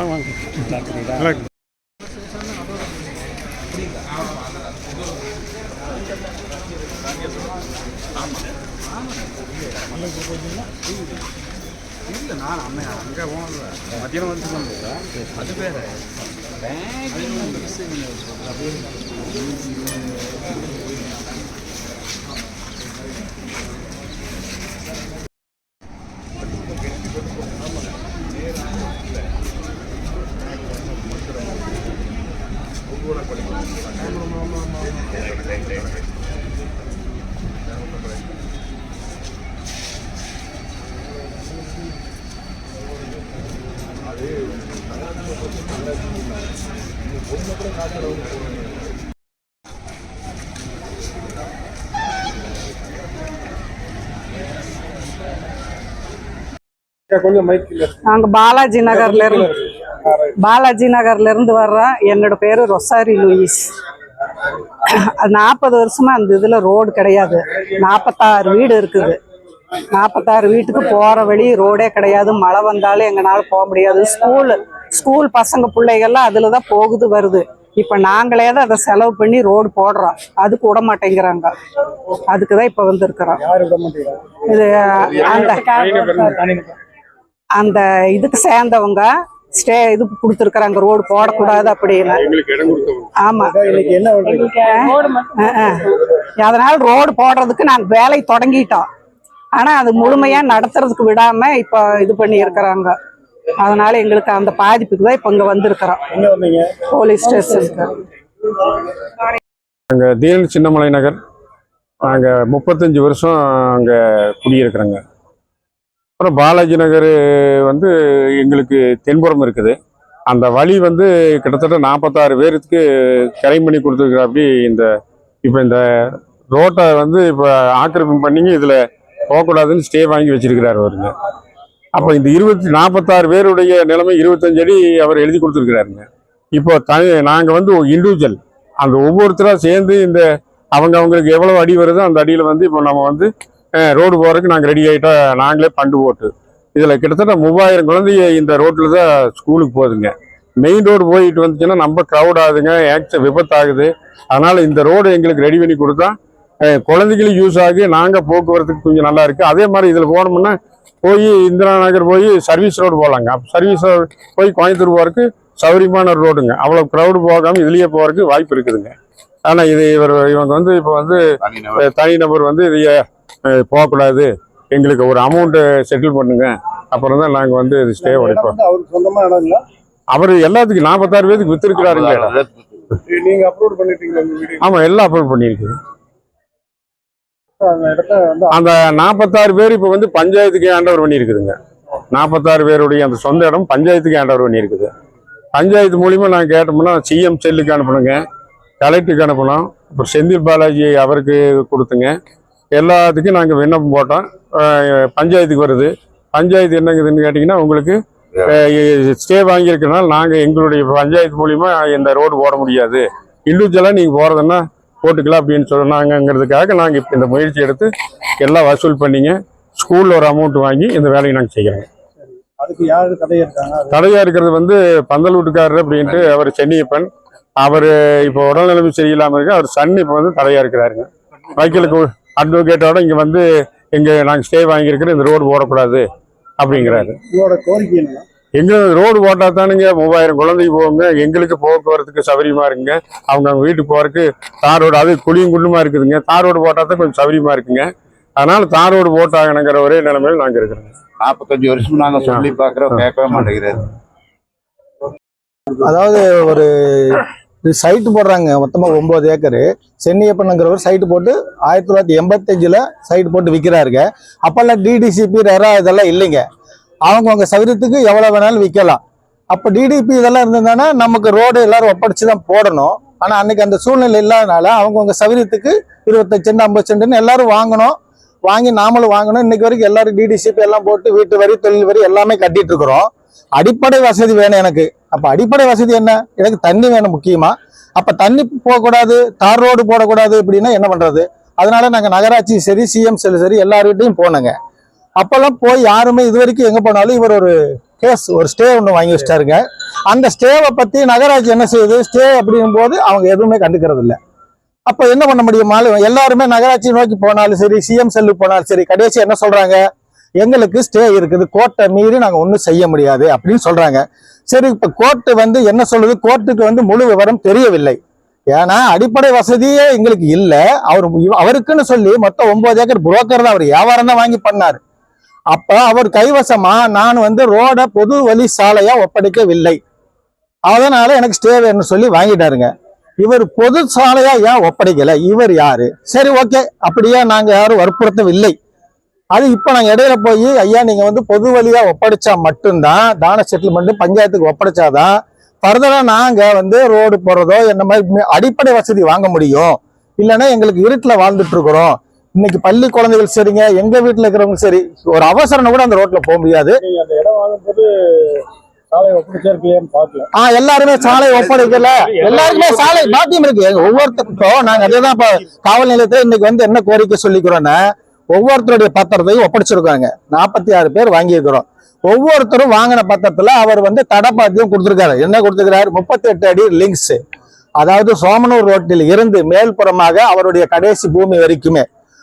நல்லா இருக்கு இல்லை நான் அண்ணன் அங்கே போனது மத்தியானம் வந்து சொன்னேன் அது பேர் கொஞ்சம் மைக்கில் நாங்க பாலாஜி நகர்ல இருந்து பாலாஜி நகர்ல இருந்து வர்றோம் என்னோட பேரு ரொசாரி லூயிஸ். நாற்பது வருஷமா அந்த இதுல ரோடு கிடையாது. நாற்பத்தாறு வீடு இருக்குது. நாற்பத்தாறு வீட்டுக்கு போற வழி ரோடே கிடையாது. மழை வந்தாலும் எங்கனால போக முடியாது. ஸ்கூல் ஸ்கூல் பசங்க பிள்ளைகள்லாம் அதுல தான் போகுது வருது. இப்ப நாங்களே தான் அதை செலவு பண்ணி ரோடு போடுறோம். அதுக்கு விட மாட்டேங்கிறாங்க. அதுக்கு தான் இப்ப வந்திருக்கிறோம். இது அந்த அந்த இதுக்கு சேர்ந்தவங்க ஸ்டே இது கொடுத்துருக்குறாங்க ரோடு போடக்கூடாது அப்படின்னு. எங்களுக்கு இடம் கொடுத்தவங்க. ஆமா. இன்னைக்கு என்ன பண்றீங்க அஹ் அஹ். அதனால ரோடு போடுறதுக்கு நாங்க வேலை தொடங்கிட்டோம். ஆனா அது முழுமையா நடத்துறதுக்கு விடாம இப்ப இது பண்ணி இருக்கிறாங்க அதனால எங்களுக்கு அந்த பாதிப்புக்கு தான் இப்ப இங்க வந்திருக்கிறோம். எங்க வந்தீங்க? போலீஸ் ஸ்டேஷனுக்கு. நாங்கள் தீனன் சின்னமலை நகர். நாங்கள் முப்பத்தஞ்சு வருஷம் அங்கே குடியிருக்கிறோங்க. அப்புறம் பாலாஜி நகர் வந்து எங்களுக்கு தென்புறம் இருக்குது. அந்த வழி வந்து கிட்டத்தட்ட நாற்பத்தாறு பேருக்கு கரை பண்ணி கொடுத்துருக்குறாப்படி இந்த இப்போ இந்த ரோட்டை வந்து இப்போ ஆக்கிரமிப்பு பண்ணிங்க இதில் போகக்கூடாதுன்னு ஸ்டே வாங்கி வச்சிருக்கிறாரு அவருங்க. அப்போ இந்த இருபத்தி நாற்பத்தாறு பேருடைய நிலைமை இருபத்தஞ்சு அடி அவர் எழுதி கொடுத்துருக்கிறாருங்க. இப்போ தனி நாங்கள் வந்து இண்டிவிஜுவல் அந்த ஒவ்வொருத்தராக சேர்ந்து இந்த அவங்க அவங்களுக்கு எவ்வளோ அடி வருதோ அந்த அடியில் வந்து இப்போ நம்ம வந்து ரோடு போகிறதுக்கு நாங்கள் ரெடி ஆகிட்டா நாங்களே பண்டு போட்டு இதில் கிட்டத்தட்ட மூவாயிரம் குழந்தைய இந்த ரோட்டில் தான் ஸ்கூலுக்கு போகுதுங்க. மெயின் ரோடு போயிட்டு வந்துச்சுன்னா நம்ம க்ரௌட் ஆகுதுங்க ஆக்ச விபத்தாகுது. அதனால் இந்த ரோடு எங்களுக்கு ரெடி பண்ணி கொடுத்தா குழந்தைகளும் யூஸ் ஆகி நாங்கள் போக்குவரத்துக்கு கொஞ்சம் நல்லா இருக்குது அதே மாதிரி இதில் போனோம்னா போய் இந்திரா நகர் போய் சர்வீஸ் ரோடு போகலாங்க சர்வீஸ் ரோடு போய் கோயம்புத்தூர் போகிறதுக்கு சௌரியமான ஒரு ரோடுங்க அவ்வளோ க்ரௌடு போகாமல் இதுலேயே போகிறதுக்கு வாய்ப்பு இருக்குதுங்க. ஆனால் இது இவர் இவங்க வந்து இப்போ வந்து தனிநபர். வந்து இதைய போகக்கூடாது. எங்களுக்கு ஒரு அமௌண்ட்டு செட்டில் பண்ணுங்க. அப்புறம் தான் நாங்கள் வந்து இது ஸ்டே உடைப்போம் வந்து அவருக்கு சொந்தமா இடம் இல்ல? அவர் எல்லாத்துக்கும் நாற்பத்தாறு பேருக்கு வித்துருக்கிறாருங்க நீங்க அப்லோட் பண்ணிட்டீங்களா ஆமாம் எல்லாம் அப்லோட் பண்ணியிருக்கு அந்த நாற்பத்தாறு பேர் இப்போ வந்து பஞ்சாயத்துக்கு ஆண்டவர் பண்ணியிருக்குதுங்க. நாற்பத்தாறு பேருடைய அந்த சொந்த இடம் பஞ்சாயத்துக்கு ஆண்டவர் பண்ணியிருக்குது. பஞ்சாயத்து மூலிமா நாங்கள் கேட்டோம்னா சிஎம் செல்லுக்கு அனுப்பணுங்க கலெக்டருக்கு அனுப்பணும் அப்புறம் செந்தில் பாலாஜி அவருக்கு கொடுத்துங்க. எல்லாத்துக்கும் நாங்கள் விண்ணப்பம் போட்டோம். பஞ்சாயத்துக்கு வருது. பஞ்சாயத்து என்னங்குதுன்னு கேட்டிங்கன்னா உங்களுக்கு ஸ்டே வாங்கியிருக்கனால நாங்கள் எங்களுடைய பஞ்சாயத்து மூலிமா இந்த ரோடு போட முடியாது. இண்டிவிஜுவலாக நீங்கள் போகிறதுன்னா போட்டுக்கலாம் அப்படின்னு சொன்னாங்கங்கிறதுக்காக நாங்கள் இப்போ இந்த முயற்சி எடுத்து எல்லாம் வசூல் பண்ணிங்க. ஸ்கூலில் ஒரு அமௌண்ட் வாங்கி இந்த வேலையை நாங்கள் செய்கிறோம் அதுக்கு யாரு தடையா இருக்காங்க இருக்கிறது வந்து பந்தல் வீட்டுக்காரர் அப்படின்ட்டு அவர் சென்னியப்பன். அவர் இப்போ உடல்நிலைமை சரியில்லாமல் இருக்கு. அவர் சன் இப்போ வந்து தடையாக இருக்கிறாருங்க. வக்கீலுக்கு அட்வொகேட்டோட இங்கே வந்து இங்கே நாங்கள் ஸ்டே வாங்கியிருக்கிறோம் இந்த ரோடு போடக்கூடாது அப்படிங்கிறாரு. உங்களோட கோரிக்கை என்னன்னா? எங்களுக்கு ரோடு போட்டால் தானுங்க மூவாயிரம் குழந்தைக்கு போகுங்க எங்களுக்கு போக்குவரத்துக்கு சௌகரியமா இருக்குங்க. அவங்க அவங்க வீட்டுக்கு போகிறதுக்கு தார் ரோடு அது குழியும் குள்ளுமா இருக்குதுங்க. தார் ரோடு போட்டால் தான் கொஞ்சம் சௌகரியமா இருக்குங்க. அதனால தார் ரோடு போட்டாகணுங்கிற ஒரே நிலைமையில் நாங்க இருக்கிறோங்க நாற்பத்தஞ்சு வருஷம் நாங்க சொல்லி பாக்குறோம் கேட்கவே மாட்டேங்கிறாரு. அதாவது ஒரு சைட்டு போடுறாங்க மொத்தமாக ஒம்பது ஏக்கரு. சென்னியப்பனுங்கிறவர் சைட்டு போட்டு ஆயிரத்தி தொள்ளாயிரத்தி எண்பத்தஞ்சில் சைட்டு போட்டு விற்கிறாருங்க அப்போல்லாம் டிடிசிபி ரெரா இதெல்லாம் இல்லைங்க. அவங்கவுங்க சௌகரியத்துக்கு எவ்வளோ வேணாலும் விற்கலாம். அப்போ டிடிபி இதெல்லாம் இருந்ததுன்னா நமக்கு ரோடு எல்லாரும் ஒப்படைச்சு தான் போடணும். ஆனால் அன்னைக்கு அந்த சூழ்நிலை இல்லாதனால அவங்கவுங்க சவுகரியத்துக்கு இருபத்தஞ்சு சென்ட் ஐம்பது சென்ட்னு எல்லாரும் வாங்கணும். வாங்கி நாமளும் வாங்கணும். இன்னைக்கு வரைக்கும் எல்லாரும் டிடிசிபி எல்லாம் போட்டு வீட்டு வரி தொழில் வரி எல்லாமே கட்டிட்டு இருக்கிறோம். அடிப்படை வசதி வேணும் எனக்கு. அப்போ அடிப்படை வசதி என்ன? எனக்கு தண்ணி வேணும் முக்கியமாக அப்போ தண்ணி போகக்கூடாது தார் ரோடு போடக்கூடாது அப்படின்னா என்ன பண்ணுறது அதனால நாங்கள் நகராட்சி சரி சிஎம் சரி சரி எல்லார்கிட்டையும் போனோங்க அப்பெல்லாம் போய் யாருமே இது வரைக்கும் எங்கே போனாலும் இவர் ஒரு கேஸ் ஒரு ஸ்டே ஒன்று வாங்கி வச்சிட்டாருங்க. அந்த ஸ்டேவை பற்றி நகராட்சி என்ன செய்யுது ஸ்டே அப்படிங்கும் போது அவங்க எதுவுமே கண்டுக்கிறது இல்லை. அப்போ என்ன பண்ண முடியும்? எல்லாருமே நகராட்சி நோக்கி போனாலும் சரி சிஎம் செல்லுக்கு போனாலும் சரி கடைசி என்ன சொல்கிறாங்க எங்களுக்கு ஸ்டே இருக்குது கோர்ட்டை மீறி நாங்கள் ஒன்றும் செய்ய முடியாது அப்படின்னு சொல்கிறாங்க சரி இப்போ கோர்ட்டு வந்து என்ன சொல்லுது? கோர்ட்டுக்கு வந்து முழு விவரம் தெரியவில்லை. ஏன்னா அடிப்படை வசதியே எங்களுக்கு இல்லை. அவர் அவருக்குன்னு சொல்லி மொத்தம் ஒன்பது ஏக்கர் புரோக்கர் தான். அவர் வியாபாரம் தான் வாங்கி பண்ணார். அப்ப அவர் கைவசமா நான் வந்து ரோட பொது வழி சாலையா ஒப்படைக்கவில்லை. அதனால எனக்கு ஸ்டே வேணும்னு சொல்லி வாங்கிட்டாருங்க. இவர் பொது சாலையா ஏன் ஒப்படைக்கல? இவர் யாரு? சரி ஓகே. அப்படியே நாங்க யாரும் வற்புறுத்தவில்லை. அது இப்ப நாங்க இடையில போய் ஐயா நீங்க வந்து பொது வழியா ஒப்படைச்சா மட்டும்தான் தான செட்டில்மெண்ட் பஞ்சாயத்துக்கு ஒப்படைச்சாதான் ஃபர்தரா நாங்க வந்து ரோடு போறதோ என்ன மாதிரி அடிப்படை வசதி வாங்க முடியும். இல்லைன்னா எங்களுக்கு இருட்டுல வாழ்ந்துட்டு இருக்கிறோம். இன்னைக்கு பள்ளி குழந்தைகள் சரிங்க எங்க வீட்டுல இருக்கிறவங்க சரி ஒரு அவசரம் கூட அந்த ரோட்ல போக முடியாது. ஆ எல்லாருமே சாலை ஒப்படைக்கல. எல்லாருக்குமே சாலை பாக்கியம் இருக்கு. ஒவ்வொருத்தருக்கும் நாங்க அதேதான் இப்ப காவல் நிலையத்துல இன்னைக்கு வந்து என்ன கோரிக்கை சொல்லிக்கிறோம்னா ஒவ்வொருத்தருடைய பத்திரத்தையும் ஒப்படைச்சிருக்காங்க. நாற்பத்தி ஆறு பேர் வாங்கியிருக்கிறோம். ஒவ்வொருத்தரும் வாங்கின பத்திரத்துல அவர் வந்து தடப்பாத்தியம் கொடுத்திருக்காரு. என்ன கொடுத்திருக்காரு முப்பத்தி எட்டு அடி லிங்க்ஸ். அதாவது சோமனூர் ரோட்டில் இருந்து மேல்புறமாக அவருடைய கடைசி பூமி வரைக்குமே.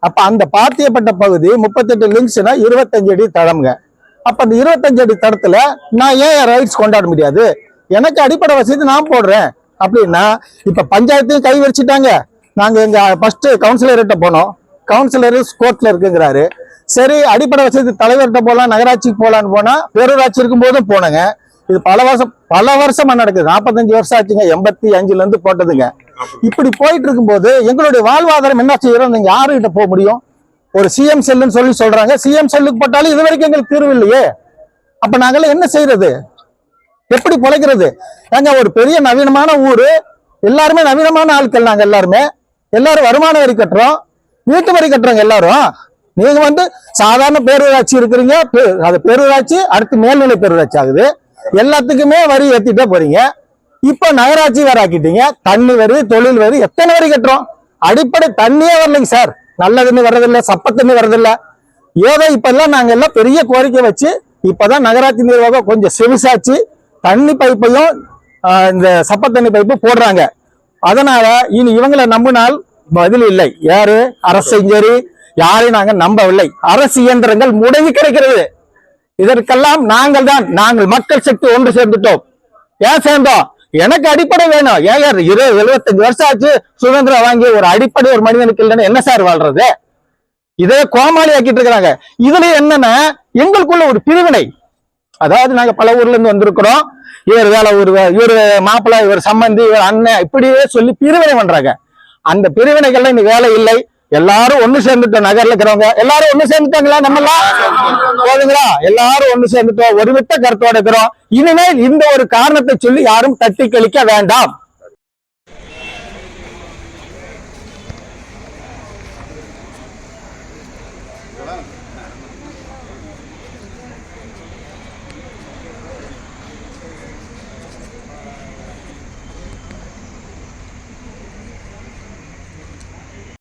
அப்ப அந்த பாத்தியப்பட்ட பகுதி முப்பத்தெட்டு லிங்க்ஸ்னா இருபத்தஞ்சு அடி தடம்ங்க. அப்ப அந்த இருபத்தஞ்சு அடி தடத்துல நான் ஏன் என் ரைட்ஸ் கொண்டாட முடியாது? எனக்கு அடிப்படை வசதி நான் போடுறேன். அப்படின்னா இப்ப பஞ்சாயத்தையும் கை வச்சுட்டாங்க. நாங்க எங்க ஃபர்ஸ்ட் கவுன்சிலர்கிட்ட போனோம். கவுன்சிலர் கோர்ட்ல இருக்குங்கிறாரு. சரி அடிப்படை வசதி தலைவர்கிட்ட போகலாம் நகராட்சிக்கு போகலான்னு போனால் பேரூராட்சி இருக்கும் போதும் போனேங்க. இது பல வருஷம் பல வருஷமா நடக்குது. நாற்பத்தஞ்சு வருஷம் ஆச்சுங்க. எண்பத்தி அஞ்சுலேருந்து போட்டதுங்க. இப்படி போயிட்டு இருக்கும்போது எங்களுடைய வாழ்வாதாரம் என்ன செய்யறோம் நீங்க யாருகிட்ட போக முடியும்? ஒரு சிஎம் செல்லுன்னு சொல்லி சொல்றாங்க. சிஎம் செல்லுக்கு போட்டாலும் இது வரைக்கும் எங்களுக்கு தீர்வு இல்லையே. அப்ப நாங்கெல்லாம் என்ன செய்யறது எப்படி பிழைக்கிறது? ஏங்க ஒரு பெரிய நவீனமான ஊரு. எல்லாருமே நவீனமான ஆட்கள் நாங்க எல்லாருமே. எல்லாரும் வருமான வரி கட்டுறோம். வீட்டு வரி கட்டுறோங்க எல்லாரும். நீங்க வந்து சாதாரண பேரூராட்சி இருக்கிறீங்க. அது பேரூராட்சி அடுத்து மேல்நிலை பேரூராட்சி ஆகுது. எல்லாத்துக்குமே வரி ஏத்திட்டே போறீங்க. இப்ப நகராட்சி வேற ஆக்கிட்டீங்க. தண்ணி வருது தொழில் வருது எத்தனை வரி கட்டுறோம்? அடிப்படை தண்ணியே வரலைங்க சார். நல்ல தண்ணி வர்றதில்ல சப்ப தண்ணி வர்றதில்ல. ஏதோ இப்ப எல்லாம் நாங்க எல்லாம் பெரிய கோரிக்கை வச்சு இப்பதான் நகராட்சி நிர்வாகம் கொஞ்சம் செவிசாச்சு தண்ணி பைப்பையும் இந்த சப்ப தண்ணி பைப்பு போடுறாங்க. அதனால இனி இவங்களை நம்பினால் பதில் இல்லை. யாரு? அரசையும் சரி யாரையும் நாங்க நம்பவில்லை. அரசு இயந்திரங்கள் முடங்கி கிடைக்கிறது. இதற்கெல்லாம் நாங்கள் தான் நாங்கள் மக்கள் சக்தி ஒன்று சேர்ந்துட்டோம். ஏன் சேர்ந்தோம்? எனக்கு அடிப்படை வேணும். ஏன் யார்? இருபது எழுபத்தஞ்சு வருஷம் ஆச்சு சுதந்திரம் வாங்கி ஒரு அடிப்படை ஒரு மனிதனுக்கு இல்லைன்னா என்ன சார் வாழ்றது? இதே கோமாளி ஆக்கிட்டு இருக்கிறாங்க. இதுல என்னன்னா எங்களுக்குள்ள ஒரு பிரிவினை. அதாவது நாங்க பல ஊர்ல இருந்து வந்திருக்கிறோம். இவர் வேலை ஒரு இவர் மாப்பிள்ளை இவர் சம்பந்தி இவர் அண்ணன் இப்படியே சொல்லி பிரிவினை பண்றாங்க. அந்த பிரிவினைகள்ல இன்னைக்கு வேலை இல்லை. எல்லாரும் ஒண்ணு சேர்ந்துட்டோம் நகர்ல இருக்கிறவங்க. எல்லாரும் ஒண்ணு சேர்ந்துட்டாங்களா நம்ம எல்லாம் போதுங்களா? எல்லாரும் ஒண்ணு சேர்ந்துட்டோம் ஒரு கருத்தோட இருக்கிறோம். இனிமேல் இந்த ஒரு காரணத்தை சொல்லி யாரும் தட்டி கழிக்க வேண்டாம்.